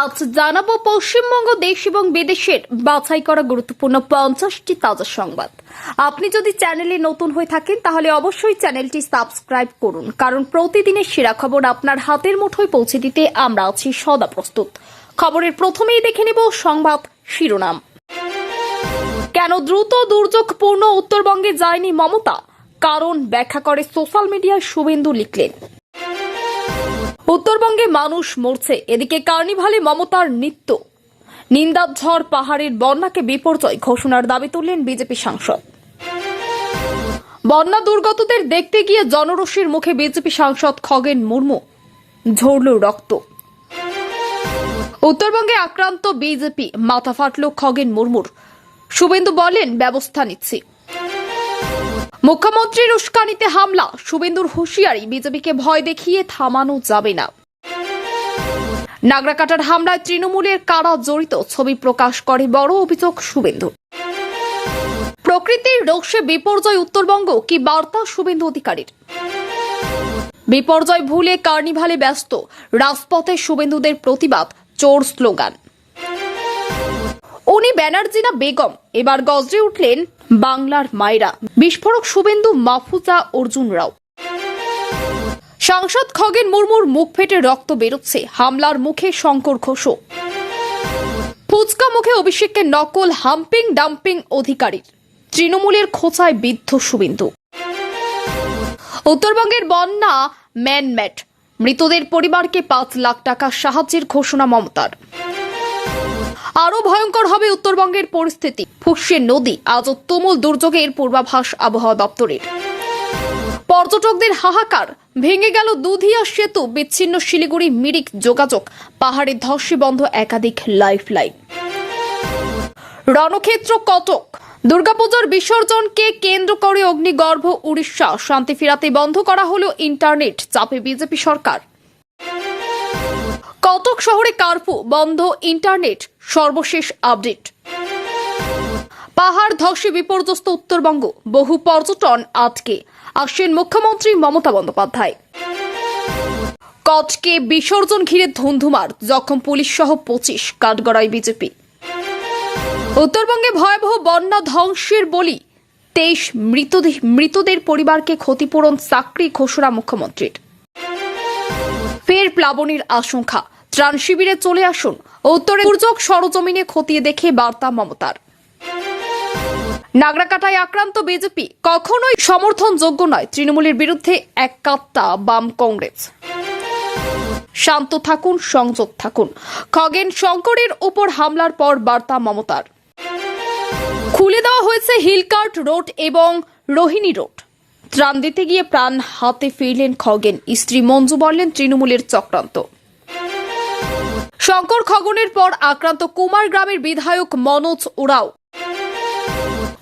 আজ জানাব পশ্চিমবঙ্গ দেশ এবং বিদেশের বাছাই করা গুরুত্বপূর্ণ পঞ্চাশটি তাজা সংবাদ। আপনি যদি চ্যানেলে নতুন হয়ে থাকেন, তাহলে অবশ্যই চ্যানেলটি সাবস্ক্রাইব করুন, কারণ প্রতিদিনের সেরা খবর আপনার হাতের মুঠোয় পৌঁছে দিতে আমরা আছি সদা প্রস্তুত। খবরের প্রথমেই দেখে নেব সংবাদ শিরোনাম। কেন দ্রুত দুর্যোগপূর্ণ উত্তরবঙ্গে যায়নি মমতা? কারণ ব্যাখ্যা করে সোশ্যাল মিডিয়ায় শুভেন্দু লিখলেন। উত্তরবঙ্গে মানুষ মরছে। এদিকে কার্নিভালে মমতার নৃত্য নিন্দার ঝড় পাহাড়ের বন্যাকে বিপর্যয় ঘোষণার দাবি তুললেন বিজেপি সাংসদ। বন্যা দুর্গতদের দেখতে গিয়ে জনরোষের মুখে বিজেপি সাংসদ খগেন মুর্মু। ঝরল রক্ত। উত্তরবঙ্গে আক্রান্ত বিজেপি, মাথা ফাটল খগেন মুর্মুর। শুভেন্দু বলেন, ব্যবস্থা নিচ্ছি। মুখ্যমন্ত্রীর উস্কানিতে হামলা। শুভেন্দুর হুঁশিয়ারি, বিজেপিকে ভয় দেখিয়ে থামানো যাবে না। নাগরাকাটার হামলায় তৃণমূলের কারা জড়িত, ছবি প্রকাশ করে বড় অভিযোগ শুভেন্দু প্রকৃতির রোষে বিপর্যয় উত্তরবঙ্গ, কি বার্তা শুভেন্দু অধিকারীর? বিপর্যয় ভুলে কার্নিভালে ব্যস্ত, রাজপথে শুভেন্দুদের প্রতিবাদ, চোর স্লোগান। উনি ব্যানার্জি না বেগম। এবার গজরে উঠলেন বাংলার মায়েরা। বিস্ফোরক শুভেন্দু, মাফুজা, অর্জুন রাও। সাংসদ খগেন মুর্মুর মুখ ফেটে রক্ত বেরোচ্ছে। হামলার মুখে শঙ্কর ঘোষ ফুচকা মুখে অভিষেককে নকল হাম্পিং ডাম্পিং অধিকারীর। তৃণমূলের খোঁচায় বিদ্ধ শুভেন্দু। উত্তরবঙ্গের বন্যা, ম্যানম্যাট। মৃতদের পরিবারকে পাঁচ লাখ টাকা সাহায্যের ঘোষণা মমতার। আরও ভয়ঙ্কর হবে উত্তরবঙ্গের পরিস্থিতি। ফুসছে নদী, আজও তুমুল দুর্যোগের পূর্বাভাস আবহাওয়া দপ্তরের। পর্যটকদের হাহাকার, ভেঙে গেল দুধিয়া সেতু, বিচ্ছিন্ন শিলিগুড়ি মিরিক যোগাযোগ, পাহাড়ে ধসে বন্ধ একাধিক লাইফ লাইন রণক্ষেত্র কটক, দুর্গাপুজোর বিসর্জনকে কেন্দ্র করে অগ্নিগর্ভ উড়িষ্যা, শান্তি ফিরাতে বন্ধ করা হলো ইন্টারনেট, চাপে বিজেপি সরকার। কটক শহরে কার্ফু, বন্ধ ইন্টারনেট, সর্বশেষ আপডেট। পাহাড় ধসে বিপর্যস্ত উত্তরবঙ্গ, বহু পর্যটন আটকে। আসছেন মুখ্যমন্ত্রী মমতা বন্দ্যোপাধ্যায়। কচকে বিসর্জন ঘিরে ধুন্ধুমার, জখম পুলিশ সহ পঁচিশ, কাঠগড়ায় বিজেপি। উত্তরবঙ্গে ভয়াবহ বন্যা ধ্বংসের বলি, তেইশ মৃতদের পরিবারকে ক্ষতিপূরণ চাকরি ঘোষণা মুখ্যমন্ত্রীর। ফের প্লাবনের আশঙ্কা ত্রাণ শিবিরে চলে আসুন উত্তরে দুর্যোগ সরজমিনে খতিয়ে দেখে বার্তা মমতার। নাগরাকাটায় আক্রান্ত বিজেপি কখনোই সমর্থনযোগ্য নয়। তৃণমূলের বিরুদ্ধে এক কাত্তা বাম কংগ্রেস। শান্ত থাকুন, সংযত থাকুন। খগেন শঙ্করের উপর হামলার পর বার্তা মমতার। খুলে দেওয়া হয়েছে হিলকার্ট রোড এবং রোহিণী রোড। ত্রাণ দিতে গিয়ে প্রাণ হাতে ফিরলেন খগেন। স্ত্রী মঞ্জু বললেন, তৃণমূলের চক্রান্ত। শঙ্কর খগনের পর আক্রান্ত কুমার গ্রামের বিধায়ক মনোজ উরাও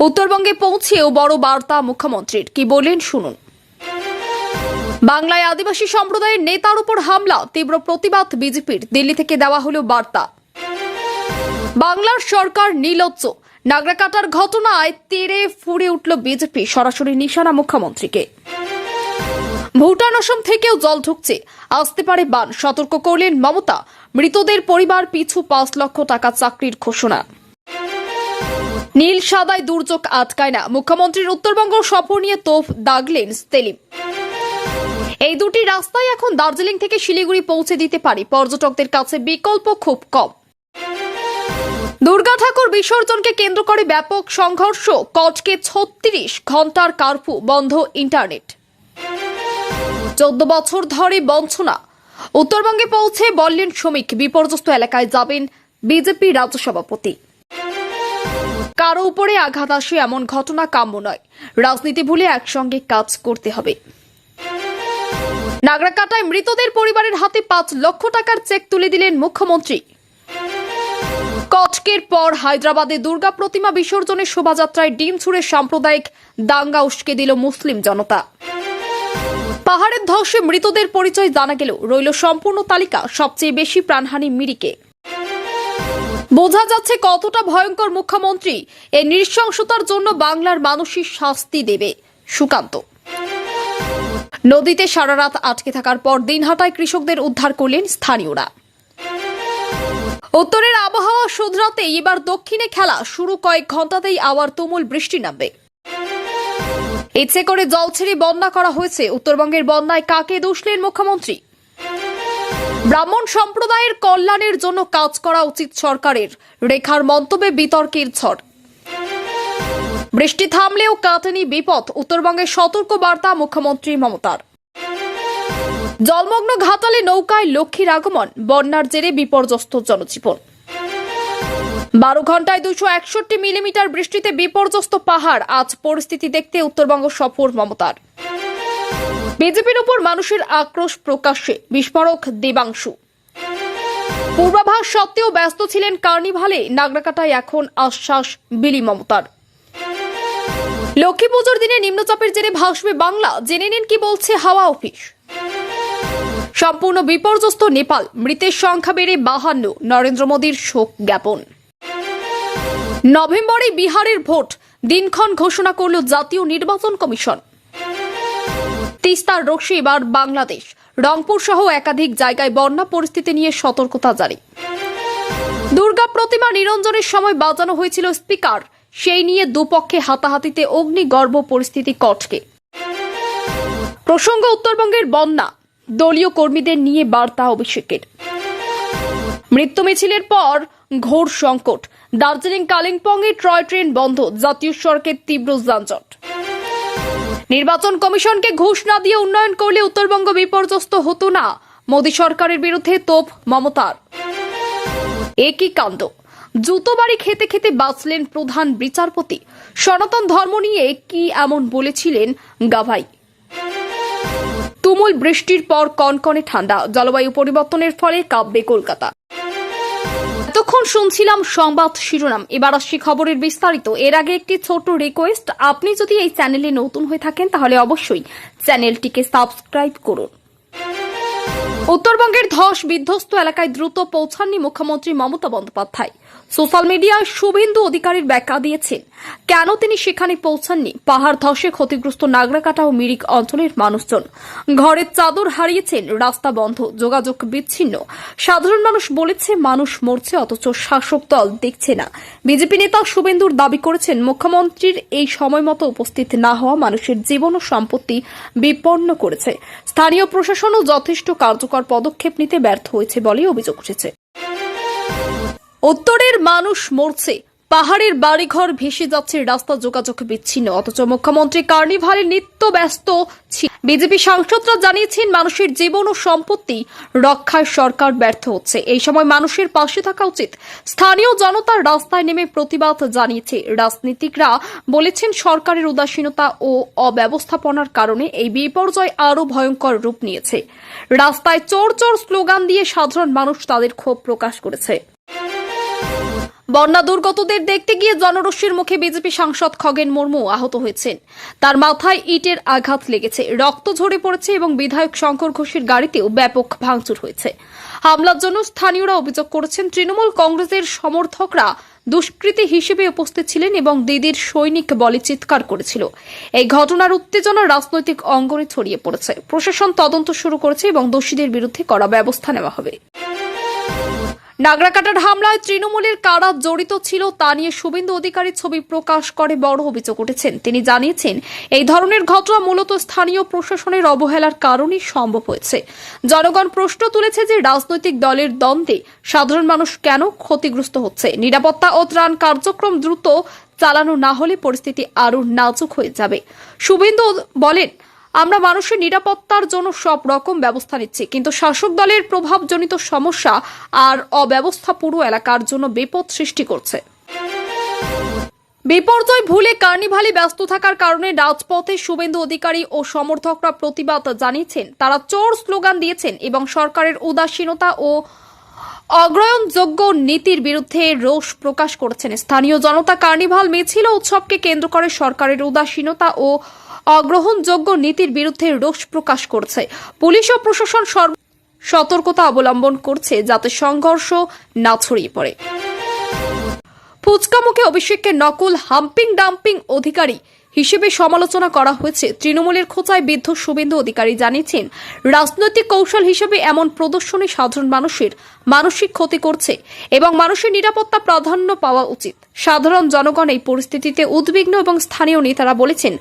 উত্তরবঙ্গে পৌঁছেও বড় বার্তা মুখ্যমন্ত্রীর। কি বললেন শুনুন। বাংলায় আদিবাসী সম্প্রদায়ের নেতার উপর হামলা, তীব্র প্রতিবাদ বিজেপির। দিল্লি থেকে দেওয়া হলো বার্তা। বাংলার সরকার নির্লজ্জ নাগরাকাটার ঘটনায় তেরে ফুরে উঠল বিজেপি, সরাসরি নিশানা মুখ্যমন্ত্রীকে। ভুটান অসম থেকেও জল ঢুকছে। আসতে পারে বান। সতর্ক করলেন মমতা। মৃতদের পরিবার পিছু পাঁচ লক্ষ টাকা চাকরির ঘোষণা। নীল সাদায় দুর্যোগ আটকায় না। মুখ্যমন্ত্রীর উত্তরবঙ্গ সফর নিয়ে তোপ দাগলেন সেলিম। এই দুটি রাস্তায় এখন দার্জিলিং থেকে শিলিগুড়ি পৌঁছে দিতে পারে। পর্যটকদের কাছে বিকল্প খুব কম। দুর্গা ঠাকুর বিসর্জনকে কেন্দ্র করে ব্যাপক সংঘর্ষ। কচকে ছত্রিশ ঘণ্টার কারফু, বন্ধ ইন্টারনেট। চোদ্দ বছর ধরে বঞ্চনা। উত্তরবঙ্গে পৌঁছে বললেন শ্রমিক, বিপর্যস্ত এলাকায় যাবেন বিজেপি রাজ্য সভাপতি। কারও উপরে আঘাত আসে এমন ঘটনা কাম্য নয়। রাজনীতি ভুলে একসঙ্গে কাজ করতে হবে। নাগরাকাটায় মৃতদের পরিবারের হাতে পাঁচ লক্ষ টাকার চেক তুলে দিলেন মুখ্যমন্ত্রী। কচকের পর হায়দ্রাবাদে দুর্গা প্রতিমা বিসর্জনের শোভাযাত্রায় ডিম ছুড়ে সাম্প্রদায়িক দাঙ্গা উস্কে দিল মুসলিম জনতা। পাহাড়ের ধসে মৃতদের পরিচয় জানা গেল রইল সম্পূর্ণ তালিকা সবচেয়ে বেশি প্রাণহানি মিরিকে। বোঝা যাচ্ছে কতটা ভয়ঙ্কর মুখ্যমন্ত্রী এই নৃশংসতার জন্য বাংলার মানুষই শাস্তি দেবে। সুকান্ত। নদীতে সারা রাত আটকে থাকার পর দিনহাটায় কৃষকদের উদ্ধার করলেন স্থানীয়রা। উত্তরের আবহাওয়া শুধরাতে এবার দক্ষিণে খেলা শুরু কয়েক ঘন্টাতেই আবার তুমুল বৃষ্টি নামবে। ইচ্ছে করে জল ছেড়ে বন্যা করা হয়েছে। উত্তরবঙ্গের বন্যায় কাকে দোষলেন মুখ্যমন্ত্রী? ব্রাহ্মণ সম্প্রদায়ের কল্যাণের জন্য কাজ করা উচিত সরকারের। রেখার মন্তব্যে বিতর্কের ঝড়। বৃষ্টি থামলেও কাটেনি বিপদ। উত্তরবঙ্গের সতর্ক বার্তা মুখ্যমন্ত্রী মমতার। জলমগ্ন ঘাটালে নৌকায় লক্ষ্মীর আগমন। বন্যার জেরে বিপর্যস্ত জনজীবন। বারো ঘন্টায় দুশো একষট্টি মিলিমিটার বৃষ্টিতে বিপর্যস্ত পাহাড়। আজ পরিস্থিতি দেখতে উত্তরবঙ্গ সফর মমতার। বিজেপির উপর মানুষের আক্রোশ প্রকাশ্যে। বিস্ফোরক দেবাংশু। পূর্বাভাস সত্ত্বেও ব্যস্ত ছিলেন কার্নিভালে। নাগরাকাটায় এখন আশ্বাস বিলি মমতার। লক্ষ্মী পুজোর দিনে নিম্নচাপের জেরে ভাসবে বাংলা। জেনে নিন কি বলছে হাওয়া অফিস। সম্পূর্ণ বিপর্যস্ত নেপাল। মৃতের সংখ্যা বেড়ে বাহান্ন। নরেন্দ্র মোদীর শোক জ্ঞাপন। নভেম্বরে বিহারের ভোট। দিনক্ষণ ঘোষণা করল জাতীয় নির্বাচন কমিশন। তিস্তার রক্ষী এবার বাংলাদেশ। রংপুর সহ একাধিক জায়গায় বন্যা পরিস্থিতি নিয়ে সতর্কতা জারি। দুর্গা প্রতিমা নিরঞ্জনের সময় বাজানো হয়েছিল স্পিকার। সেই নিয়ে দুপক্ষে হাতাহাতিতে অগ্নিগর্ভ পরিস্থিতি কটকে। প্রসঙ্গ উত্তরবঙ্গের বন্যা। দলীয় কর্মীদের নিয়ে বার্তা অভিষেকের। মৃত্যু মিছিলের পর ঘোর সংকট। দার্জিলিং কালিম্পংয়ে ট্রয় ট্রেন বন্ধ, জাতীয় সড়কের তীব্র যানজট। নির্বাচন কমিশনকে ঘুষ না দিয়ে উন্নয়ন করলে উত্তরবঙ্গ বিপর্যস্ত হতো না, মোদী সরকারের বিরুদ্ধে তোপ মমতার। একই কাণ্ড। জুতো বাড়ি খেতে খেতে বাঁচলেন প্রধান বিচারপতি। সনাতন ধর্ম নিয়ে কি এমন বলেছিলেন গাভাই। তুমুল বৃষ্টির পর কনকনে ঠান্ডা, জলবায়ু পরিবর্তনের ফলে কাঁপবে কলকাতা। এতক্ষণ শুনছিলাম সংবাদ শিরোনাম। এবার আসছি খবরের বিস্তারিত। এর আগে একটি ছোট রিকোয়েস্ট আপনি যদি এই চ্যানেলে নতুন হয়ে থাকেন, তাহলে অবশ্যই চ্যানেলটিকে সাবস্ক্রাইব করুন। উত্তরবঙ্গের ধস বিধ্বস্ত এলাকায় দ্রুত পৌঁছাননি মুখ্যমন্ত্রী মমতা বন্দ্যোপাধ্যায়। সোশ্যাল মিডিয়ায় শুভেন্দু অধিকারীর ব্যাখ্যা দিয়েছেন, কেন তিনি সেখানে পৌঁছাননি? পাহাড় ধসে ক্ষতিগ্রস্ত নাগরাকাটা ও মিরিক অঞ্চলের মানুষজন। ঘরের চাদর হারিয়েছেন, রাস্তা বন্ধ, যোগাযোগ বিচ্ছিন্ন। সাধারণ মানুষ বলেছে মানুষ মরছে, অথচ শাসক দল দেখছে না। বিজেপি নেতা শুভেন্দুর দাবি করেছেন, মুখ্যমন্ত্রীর এই সময় মতো উপস্থিত না হওয়া মানুষের জীবন ও সম্পত্তি বিপন্ন করেছে। স্থানীয় প্রশাসনও যথেষ্ট কার্যকর পদক্ষেপ নিতে ব্যর্থ হয়েছে বলে অভিযোগ উঠেছে। উত্তরের মানুষ মরছে। পাহাড়ের বাড়িঘর ভেসে যাচ্ছে রাস্তা যোগাযোগ বিচ্ছিন্ন। অথচ মুখ্যমন্ত্রী কার্নিভালে নিত্য ব্যস্ত বিজেপি সাংসদরা জানিয়েছেন, মানুষের জীবন ও সম্পত্তি রক্ষায় সরকার ব্যর্থ হচ্ছে। এই সময় মানুষের পাশে থাকা উচিত। স্থানীয় জনতার রাস্তায় নেমে প্রতিবাদ জানিয়েছে। রাজনীতিকরা বলেছেন, সরকারের উদাসীনতা ও অব্যবস্থাপনার কারণে এই বিপর্যয় আরও ভয়ঙ্কর রূপ নিয়েছে। রাস্তায় চোর চোর স্লোগান দিয়ে সাধারণ মানুষ তাদের ক্ষোভ প্রকাশ করেছে। বন্যা দুর্গতদের দেখতে গিয়ে জনরশ্মির মুখে বিজেপি সাংসদ খগেন মুর্মু আহত হয়েছেন। তার মাথায় ইটের আঘাত লেগেছে, রক্ত ঝরে পড়েছে এবং বিধায়ক শঙ্কর ঘোষের গাড়িতেও ব্যাপক ভাঙচুর হয়েছে। হামলার জন্য স্থানীয়রা অভিযোগ করেছেন, তৃণমূল কংগ্রেসের সমর্থকরা দুষ্কৃতী হিসেবে উপস্থিত ছিলেন এবং দিদির সৈনিক বলে চিৎকার করেছিল। এই ঘটনার উত্তেজনা রাজনৈতিক অঙ্গনে ছড়িয়ে পড়েছে। প্রশাসন তদন্ত শুরু করেছে এবং দোষীদের বিরুদ্ধে কড়া ব্যবস্থা নেওয়া হবে। নাগরাকাটার হামলায় তৃণমূলের কারা জড়িত ছিল তা নিয়ে শুভেন্দু অধিকারীর ছবি প্রকাশ করে বড় অভিযোগ উঠেছেন। তিনি জানিয়েছেন, এই ধরনের ঘটনা মূলত স্থানীয় প্রশাসনের অবহেলার কারণেই সম্ভব হয়েছে। জনগণ প্রশ্ন তুলেছে যে রাজনৈতিক দলের দ্বন্দ্বে সাধারণ মানুষ কেন ক্ষতিগ্রস্ত হচ্ছে। নিরাপত্তা ও ত্রাণ কার্যক্রম দ্রুত চালানো না হলে পরিস্থিতি আরও নাজুক হয়ে যাবে। শুভেন্দু বলেন আমরা মানুষের নিরাপত্তার জন্য সব রকম ব্যবস্থা নিচ্ছি, কিন্তু শাসক দলের প্রভাবজনিত সমস্যা আর অব্যবস্থা পুরো এলাকার জন্য বিপদ সৃষ্টি করছে। বিপর্যয় ভুলে কার্নিভালে ব্যস্ত থাকার কারণে রাজপথে শুভেন্দু অধিকারী ও সমর্থকরা প্রতিবাদ জানিয়েছেন। তারা চোর স্লোগান দিয়েছেন এবং সরকারের উদাসীনতা ও অগ্রয়ণযোগ্য নীতির বিরুদ্ধে রোষ প্রকাশ করেছেন। স্থানীয় জনতা কার্নিভাল মিছিল উৎসবকে কেন্দ্র করে সরকারের উদাসীনতা ও অগ্রহণযোগ্য নীতির বিরুদ্ধে রোষ প্রকাশ করছে। পুলিশ ও প্রশাসন সতর্কতা অবলম্বন করছে যাতে সংঘর্ষ না ছড়িয়ে পড়ে। ফুচকামুখে অভিষেককে নকল হাম্পিং ডাম্পিং অধিকারী হিসেবে সমালোচনা করা হয়েছে। তৃণমূলের খোঁচায় বিদ্ধ শুভেন্দু অধিকারী জানিয়েছেন, রাজনৈতিক কৌশল হিসেবে এমন প্রদর্শনী সাধারণ মানুষের মানসিক ক্ষতি করছে এবং মানুষের নিরাপত্তা প্রাধান্য পাওয়া উচিত। সাধারণ জনগণ এই পরিস্থিতিতে উদ্বিগ্ন এবং স্থানীয় নেতারা বলেছেন,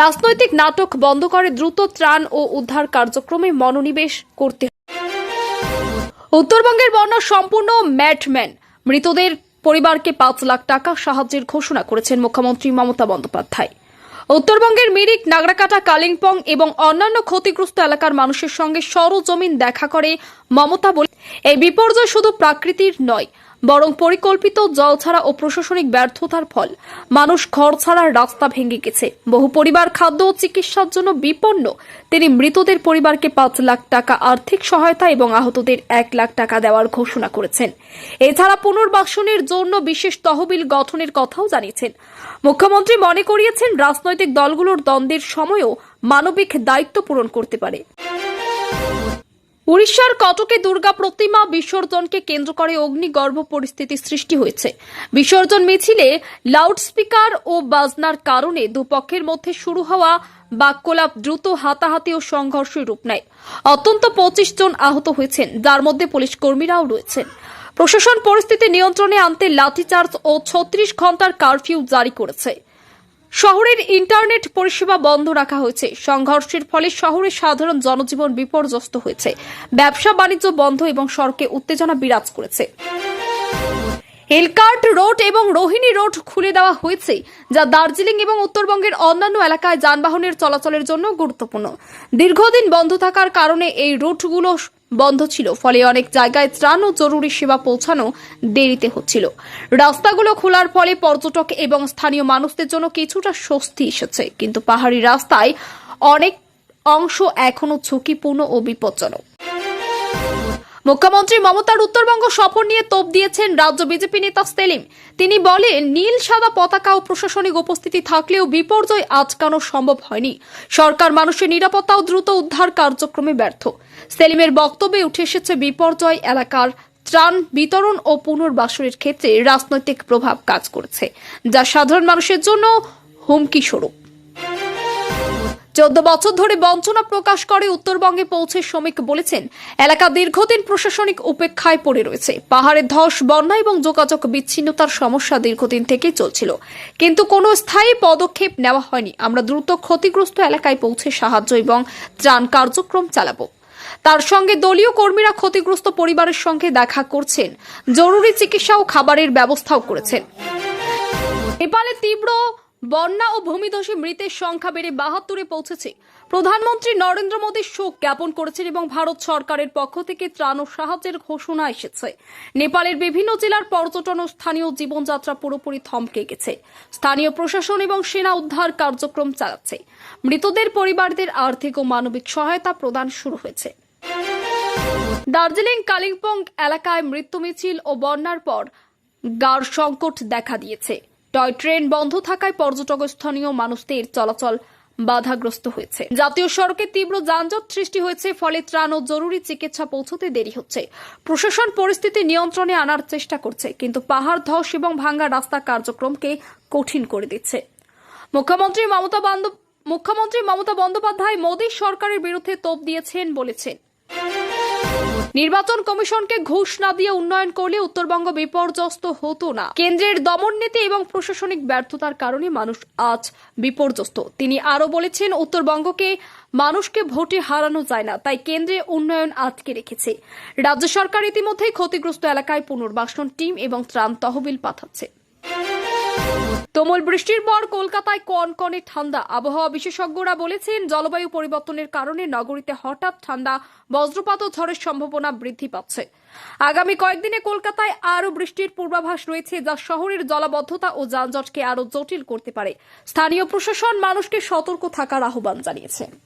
রাজনৈতিক নাটক বন্ধ করে দ্রুত ত্রাণ ও উদ্ধার কার্যক্রমে মনোনিবেশ করতে উত্তরবঙ্গের বন্যা সম্পূর্ণ ম্যাটম্যান। মৃতদের পরিবারকে পাঁচ লাখ টাকা সাহায্যের ঘোষণা করেছেন মুখ্যমন্ত্রী মমতা বন্দ্যোপাধ্যায়। উত্তরবঙ্গের মিরিক, নাগরাকাটা, কালিম্পং এবং অন্যান্য ক্ষতিগ্রস্ত এলাকার মানুষের সঙ্গে সরজমিন দেখা করে মমতা বলে এই বিপর্যয় শুধু প্রাকৃতির নয় বরং পরিকল্পিত জল ছাড়া ও প্রশাসনিক ব্যর্থতার ফল। মানুষ ঘর ছাড়ার রাস্তা ভেঙে গেছে। বহু পরিবার খাদ্য ও চিকিৎসার জন্য বিপন্ন। তিনি মৃতদের পরিবারকে পাঁচ লাখ টাকা আর্থিক সহায়তা এবং আহতদের এক লাখ টাকা দেওয়ার ঘোষণা করেছেন। এছাড়া পুনর্বাসনের জন্য বিশেষ তহবিল গঠনের কথাও জানিয়েছেন। মুখ্যমন্ত্রী মনে করিয়েছেন, রাজনৈতিক দলগুলোর দ্বন্দ্বের সময়ও মানবিক দায়িত্ব পূরণ করতে পারে। উড়িষ্যার কটকে দুর্গা প্রতিমা বিসর্জনকে কেন্দ্র করে অগ্নিগর্ভ পরিস্থিতি সৃষ্টি হয়েছে। বিসর্জন মিছিলে লাউডস্পিকার ও বাজনার কারণে দুপক্ষের মধ্যে শুরু হওয়া বাক্যলাপ দ্রুত হাতাহাতি ও সংঘর্ষের রূপ নেয়। অত্যন্ত পঁচিশ জন আহত হয়েছেন, যার মধ্যে পুলিশ কর্মীরাও রয়েছেন। প্রশাসন পরিস্থিতি নিয়ন্ত্রণে আনতে লাঠিচার্জ ও ছত্রিশ ঘণ্টার কারফিউ জারি করেছে। শহরের ইন্টারনেট পরিষেবা বন্ধ রাখা হয়েছে। সংঘর্ষের ফলে শহরের সাধারণ জনজীবন বিপর্যস্ত হয়েছে। ব্যবসা বাণিজ্য বন্ধ এবং সড়কে উত্তেজনা বিরাজ করেছে। হিলকার্ট রোড এবং রোহিণী রোড খুলে দেওয়া হয়েছে, যা দার্জিলিং এবং উত্তরবঙ্গের অন্যান্য এলাকায় যানবাহনের চলাচলের জন্য গুরুত্বপূর্ণ। দীর্ঘদিন বন্ধ থাকার কারণে এই রুটগুলো বন্ধ ছিল, ফলে অনেক জায়গায় ত্রাণ ও জরুরি সেবা পৌঁছানো দেরিতে হচ্ছিল। রাস্তাগুলো খোলার ফলে পর্যটক এবং স্থানীয় মানুষদের জন্য কিছুটা স্বস্তি এসেছে, কিন্তু পাহাড়ি রাস্তায় অনেক অংশ এখনও ঝুঁকিপূর্ণ ও বিপজ্জনক। মুখ্যমন্ত্রী মমতার উত্তরবঙ্গ সফর নিয়ে তোপ দিয়েছেন রাজ্য বিজেপি নেতা সেলিম। তিনি বলেন, নীল, সাদা পতাকা ও প্রশাসনিক উপস্থিতি থাকলেও বিপর্যয় আটকানো সম্ভব হয়নি। সরকার মানুষের নিরাপত্তা ও দ্রুত উদ্ধার কার্যক্রমে ব্যর্থ। সেলিমের বক্তব্যে উঠে এসেছে বিপর্যয় এলাকার ত্রাণ বিতরণ ও পুনর্বাসনের ক্ষেত্রে রাজনৈতিক প্রভাব কাজ করেছে, যা সাধারণ মানুষের জন্য হুমকি স্বরূপ। চোদ্দ বছর ধরে বঞ্চনা প্রকাশ করে উত্তরবঙ্গে পৌঁছে শ্রমিক বলেছেন, এলাকা দীর্ঘদিন প্রশাসনিক উপেক্ষায় পড়ে রয়েছে। পাহাড়ের ধস, বন্যা এবং যোগাযোগ বিচ্ছিন্নতার সমস্যা দীর্ঘদিন থেকেই চলছিল। কিন্তু কোনো স্থায়ী পদক্ষেপ নেওয়া হয়নি। আমরা দ্রুত ক্ষতিগ্রস্ত এলাকায় পৌঁছে সাহায্য এবং ত্রাণ কার্যক্রম চালাবো। তার সঙ্গে দলীয় কর্মীরা ক্ষতিগ্রস্ত পরিবারের সঙ্গে দেখা করছেন। জরুরি চিকিৎসা ও খাবারের ব্যবস্থাও করেছেন। নেপালে তীব্র বন্যা ও ভূমিধসে মৃতের সংখ্যা বেড়ে বাহাত্তরে পৌঁছেছে। প্রধানমন্ত্রী নরেন্দ্র মোদী শোক জ্ঞাপন করেছেন এবং ভারত সরকারের পক্ষ থেকে ত্রাণ ও সাহায্যের ঘোষণা এসেছে। নেপালের বিভিন্ন জেলার পর্যটন ও স্থানীয় জীবনযাত্রা পুরোপুরি থমকে গেছে। স্থানীয় প্রশাসন এবং সেনা উদ্ধার কার্যক্রম চালাচ্ছে। মৃতদের পরিবারদের আর্থিক ও মানবিক সহায়তা প্রদান শুরু হয়েছে। দার্জিলিং কালিম্পং এলাকায় মৃত্যু মিছিল ও বন্যার পর গার সংকট দেখা দিয়েছে। টয় ট্রেন বন্ধ থাকায় পর্যটক স্থানীয় মানুষদের চলাচল বাধাগ্রস্ত হয়েছে। জাতীয় সড়কে তীব্র যানজট সৃষ্টি হয়েছে, ফলে ত্রাণ ও জরুরি চিকিৎসা পৌঁছতে দেরি হচ্ছে। প্রশাসন পরিস্থিতি নিয়ন্ত্রণে আনার চেষ্টা করছে, কিন্তু পাহাড় ধস এবং ভাঙ্গা রাস্তা কার্যক্রমকে কঠিন করে দিচ্ছে। মুখ্যমন্ত্রী মমতা মুখ্যমন্ত্রী মমতা বন্দ্যোপাধ্যায় মোদী সরকারের বিরুদ্ধে তোপ দিয়েছেন বলেছেন। নির্বাচন কমিশনকে ঘুষ না দিয়ে উন্নয়ন করলে উত্তরবঙ্গ বিপর্যস্ত হতো না। কেন্দ্রের দমন নীতি এবং প্রশাসনিক ব্যর্থতার কারণে মানুষ আজ বিপর্যস্ত। তিনি আরও বলেছেন, উত্তরবঙ্গকে মানুষকে ভোটে হারানো যায় না, তাই কেন্দ্রে উন্নয়ন আটকে রেখেছে। রাজ্য সরকার ইতিমধ্যেই ক্ষতিগ্রস্ত এলাকায় পুনর্বাসন টিম এবং ত্রাণ তহবিল পাঠাচ্ছে। তুমুল বৃষ্টির পর কলকাতায় কনকনে ঠান্ডা। আবহাওয়া বিশেষজ্ঞরা বলেছেন, জলবায়ু পরিবর্তনের কারণে নগরীতে হঠাৎ ঠান্ডা, বজ্রপাত ও ঝড়ের সম্ভাবনা বৃদ্ধি পাচ্ছে। আগামী কয়েকদিনে কলকাতায় আরও বৃষ্টির পূর্বাভাস রয়েছে, যা শহরের জলাবদ্ধতা ও যানজটকে আরও জটিল করতে পারে। স্থানীয় প্রশাসন মানুষকে সতর্ক থাকার আহ্বান জানিয়েছে।